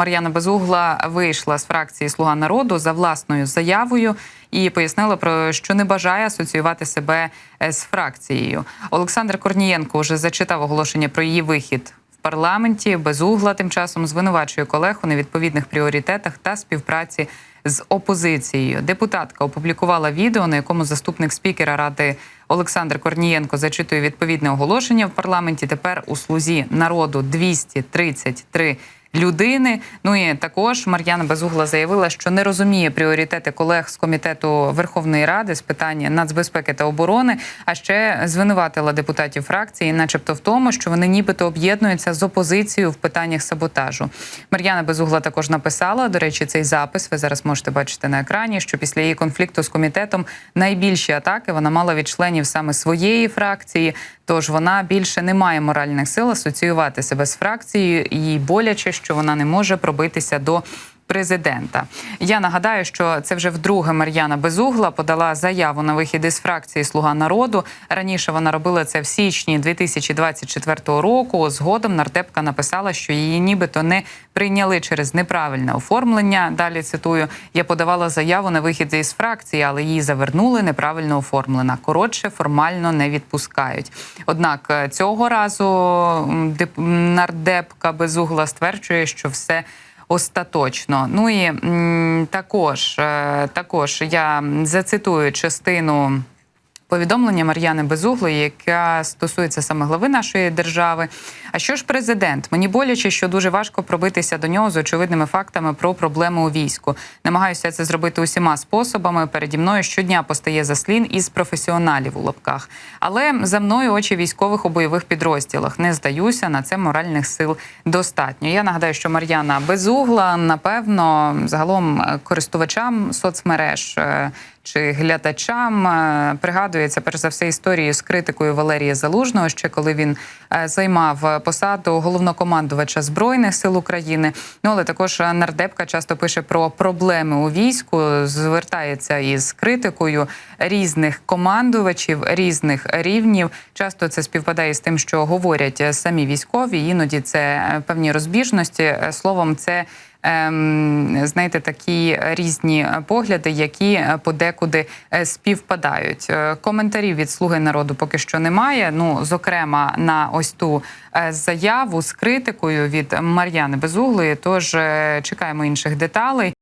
Мар'яна Безугла вийшла з фракції Слуга народу за власною заявою і пояснила про що не бажає асоціювати себе е, з фракцією. Олександр Корнієнко вже зачитав оголошення про її вихід. Парламенті Безугла тим часом звинувачує колег у невідповідних пріоритетах та співпраці з опозицією. Депутатка опублікувала відео, на якому заступник спікера ради Олександр Корнієнко зачитує відповідне оголошення в парламенті. Тепер у слузі народу 233 людини. Ну і також Мар'яна Безугла заявила, що не розуміє пріоритети колег з комітету Верховної Ради з питань нацбезпеки та оборони. А ще звинуватила депутатів фракції, начебто, в тому, що вони нібито об'єднуються з опозицією в питаннях саботажу. Мар'яна Безугла також написала. До речі, цей запис ви зараз можете бачити на екрані. Що після її конфлікту з комітетом найбільші атаки вона мала від членів саме своєї фракції. Тож вона більше не має моральних сил асоціювати себе з фракцією. і боляче, що вона не може пробитися до. Президента я нагадаю, що це вже вдруге Мар'яна Безугла подала заяву на вихід із фракції Слуга народу. Раніше вона робила це в січні 2024 року. Згодом нардепка написала, що її нібито не прийняли через неправильне оформлення. Далі цитую: я подавала заяву на вихід із фракції, але її завернули неправильно оформлена. Коротше, формально не відпускають. Однак е, цього разу нардепка Безугла стверджує, що все остаточно. Ну і також, е, також я зацитую частину. Повідомлення Мар'яни Безуглої, яка стосується саме глави нашої держави. А що ж президент? Мені боляче, що дуже важко пробитися до нього з очевидними фактами про проблеми у війську. Намагаюся це зробити усіма способами. Переді мною щодня постає заслін із професіоналів у лапках. Але за мною очі військових у бойових підрозділах. Не здаюся на це моральних сил достатньо. Я нагадаю, що Мар'яна Безугла, напевно, загалом е, користувачам соцмереж. Чи глядачам е, пригадується перш за все історію з критикою Валерія Залужного, ще коли він е, займав посаду головнокомандувача збройних сил України. Ну але також нардепка часто пише про проблеми у війську, звертається із критикою різних командувачів, різних рівнів. Часто це співпадає з тим, що говорять самі військові. Іноді це е, певні розбіжності. Словом, це знаєте, такі різні погляди, які подекуди е, співпадають. Е, Коментарів від слуги народу поки що немає. Ну, зокрема, на ось ту е, заяву з критикою від Мар'яни Безуглої. Тож чекаємо інших деталей.